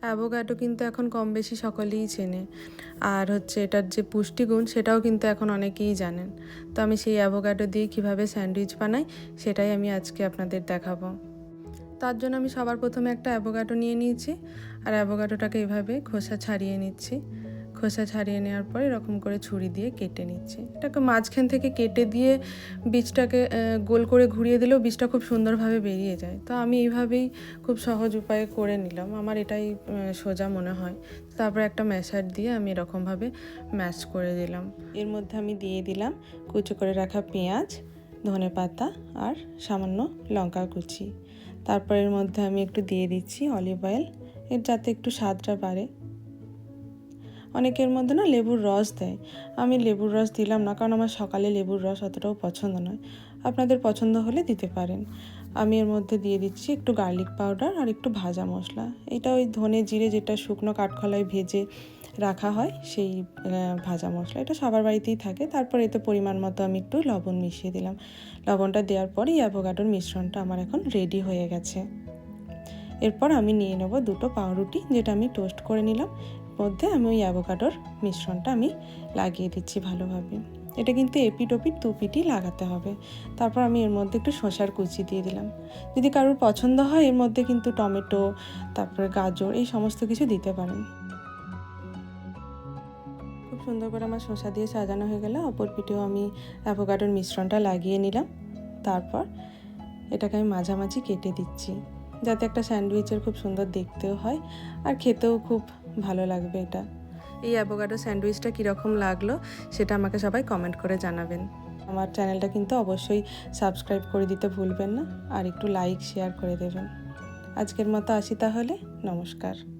Avocado কিন্তু এখন কম বেশি সকলেই চেনে। আর হচ্ছে এটার যে পুষ্টিগুণ, সেটাও কিন্তু এখন অনেকেই জানেন। তো আমি সেই অ্যাভোকাডো দিয়ে কীভাবে স্যান্ডউইচ বানাই, সেটাই আমি আজকে আপনাদের দেখাবো। তার জন্য আমি সবার প্রথমে একটা অ্যাভোকাডো নিয়ে নিয়েছি, আর অ্যাভোকাডোটাকে এভাবে খোসা ছাড়িয়ে নিচ্ছি। খোসা ছাড়িয়ে নেওয়ার পর এরকম করে ছুরি দিয়ে কেটে নিচ্ছি। এটাকে মাঝখান থেকে কেটে দিয়ে বীজটাকে গোল করে ঘুরিয়ে দিলেও বীজটা খুব সুন্দরভাবে বেরিয়ে যায়। তো আমি এইভাবেই খুব সহজ উপায়ে করে নিলাম। আমার এটাই সোজা মনে হয়। তারপর একটা ম্যাশার দিয়ে আমি এরকমভাবে ম্যাশ করে দিলাম। এর মধ্যে আমি দিয়ে দিলাম কুচো করে রাখা পেঁয়াজ, ধনে পাতা আর সামান্য লঙ্কা কুচি। তারপর এর মধ্যে আমি একটু দিয়ে দিচ্ছি অলিভ অয়েল। এর যাতে একটু স্বাদটা বাড়ে। অনেকের মধ্যে না লেবুর রস দেয়। আমি লেবুর রস দিলাম না, কারণ আমার সকালে লেবুর রস অতটাও পছন্দ নয়। আপনাদের পছন্দ হলে দিতে পারেন। আমি এর মধ্যে দিয়ে দিচ্ছি একটু গার্লিক পাউডার আর একটু ভাজা মশলা। এটা ওই ধনে জিরে যেটা শুকনো কাঠখোলায় ভেজে রাখা হয়, সেই ভাজা মশলা। এটা সবার বাড়িতেই থাকে। তারপর এতে পরিমাণ মতো আমি একটু লবণ মিশিয়ে দিলাম। লবণটা দেওয়ার পরে এই অ্যাভোকাডোর মিশ্রণটা আমার এখন রেডি হয়ে গেছে। এরপর আমি নিয়ে নেব দুটো পাউরুটি, যেটা আমি টোস্ট করে নিলাম। মধ্যে আমি ওই অ্যাভোকাডোর মিশ্রণটা আমি লাগিয়ে দিচ্ছি ভালোভাবে। এটা কিন্তু এপিট ওপিট দুপিটই লাগাতে হবে। তারপর আমি এর মধ্যে একটু শসার কুচি দিয়ে দিলাম। যদি কারোর পছন্দ হয়, এর মধ্যে কিন্তু টমেটো, তারপরে গাজর, এই সমস্ত কিছু দিতে পারেন। খুব সুন্দর করে আমার শসা দিয়ে সাজানো হয়ে গেলে। অপর পিঠেও আমি অ্যাভোকাডোর মিশ্রণটা লাগিয়ে নিলাম। তারপর এটাকে আমি মাঝামাঝি কেটে দিচ্ছি। যাতে একটা স্যান্ডউইচের খুব সুন্দর দেখতেও হয়। আর খেতেও খুব ভালো লাগবে এটা। এই অ্যাভোকাডো স্যান্ডউইচটা কীরকম লাগল সেটা আমাকে সবাই কমেন্ট করে জানাবেন। আমার চ্যানেলটা কিন্তু অবশ্যই সাবস্ক্রাইব করে দিতে ভুলবেন না আর একটু লাইক শেয়ার করে দেবেন। আজকের মতো আসি তাহলে নমস্কার।